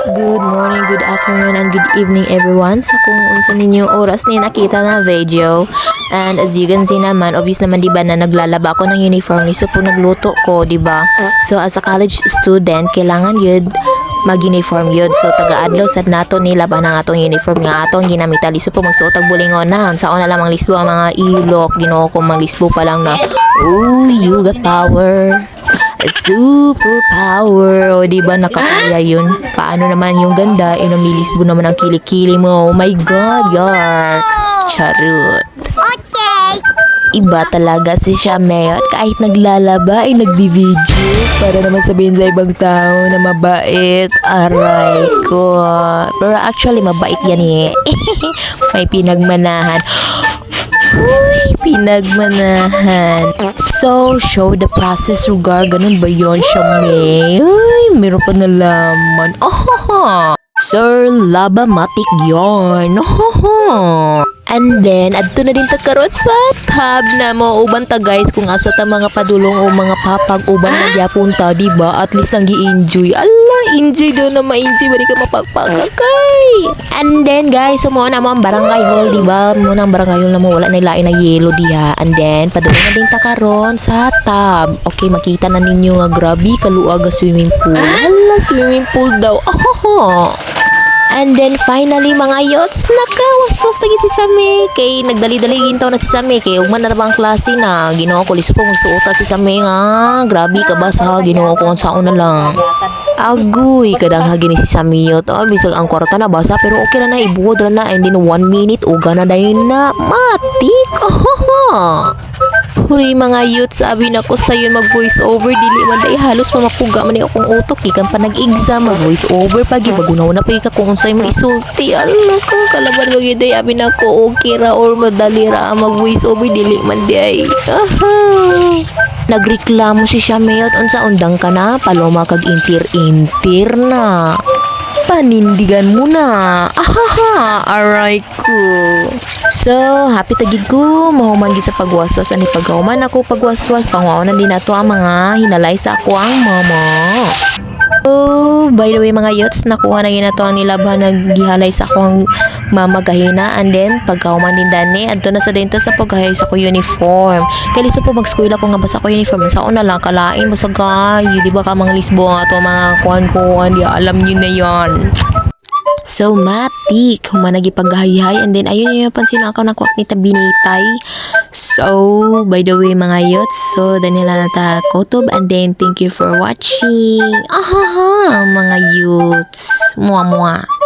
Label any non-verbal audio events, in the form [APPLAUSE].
Good morning, good afternoon, and good evening everyone sa kung unsa ninyo oras ni nakita na video. And as you can see naman, obvious naman di ba na naglalaba ako ng uniform ni so po nagluto ko, di ba? So as a college student, kailangan yun mag-uniform yun. So taga-adlaw sad nato ni laban ang atong uniform nga atong ginamita. Liso po magsuot og bulingon na. Sa una lamang lisbo ang mga ilok, ginoo ko mang lisbo pa lang na. Ooh, you got power. Superpower. O, di ba nakakaya yun? Paano naman yung ganda? Inamilis mo naman ang kilikili mo. Oh my God, yarks. Charot. Iba talaga si Shamayot kahit naglalaba ay nagbibideo para naman sabihin sa ibang tao na mabait. Aray ko. Pero actually mabait yan eh. [LAUGHS] May pinagmanahan. Uy, pinagmanahan. So, show the process lugar. Ganun ba yun, Shamay? Ay, meron pa nalaman. Oh, Sir Labamatic yon. Oh, And then, adto na din ta karon sa tab na mo uban ta guys kung asa ta mga padulong o mga papag uban na gyapon ta, di ba? At least nang gi-enjoy. Allah, enjoy do na ma-enjoy bali ka mapagpagakay. And then guys, mo na mo ang barangay hall, di ba? Mo nang barangay hall na mo wala na lain na yellow diha. And then, padulong na din ta karon sa tab. Okay, makita na ninyo nga grabe kaluag swimming pool. Hala, swimming pool daw. Oh, And then finally mga yots nakawaswas lagi si Same kay nagdali-dali gintaw na si Same kay ug man na bang klase na Ginoo ko liso po magsuota si Same nga. Grabe ka ba sa Ginoo ko unsaon na lang. Agoy kadang hagi ni si Samiyot oh bisag ang kwarta na basa pero okay na na ibuod na and then one minute uga na dayon na. Matik [LAUGHS] oh Huy mga youth, sabi na ko sa'yo mag voice over. Dili man day halos mamapuga man akong utok. Ikan pa nag-exam mag voice over pag ibagunaw na pa ka kung unsay mo isulti. Ala ko kalaban mo day abi na ko okay ra or madali ra mag voice over. Dili man Aha. Nagreklamo si Shamayot unsa undang ka na? Paloma kag intir-intir na panindigan mo na. Ahaha, aray ko. So, happy tagid ko. Mahuman gid sa pagwaswas ani paghuman ako pagwaswas. Pangwaon na din nato ang mga hinalay sa ako ang mama. Oh, by the way mga yots, nakuha na gina to ang nilaban naggihalay sa akong mama gahina and then pagkauman din dani adto na sa dento sa paghahay sa ko uniform. Kay po mag-school ako nga basa ko uniform sa una lang kalain mo sa gay, di ba ka mga lisbo nga to mga kuan-kuan, di alam niyo na yon. So, matik. Humanagi paghahihay. And then, ayun yung pansin ako na kwak ni Tabinitay. So, by the way, mga yots. So, danila na ta kotob. And then, thank you for watching. Ahaha, mga yots. Mua-mua.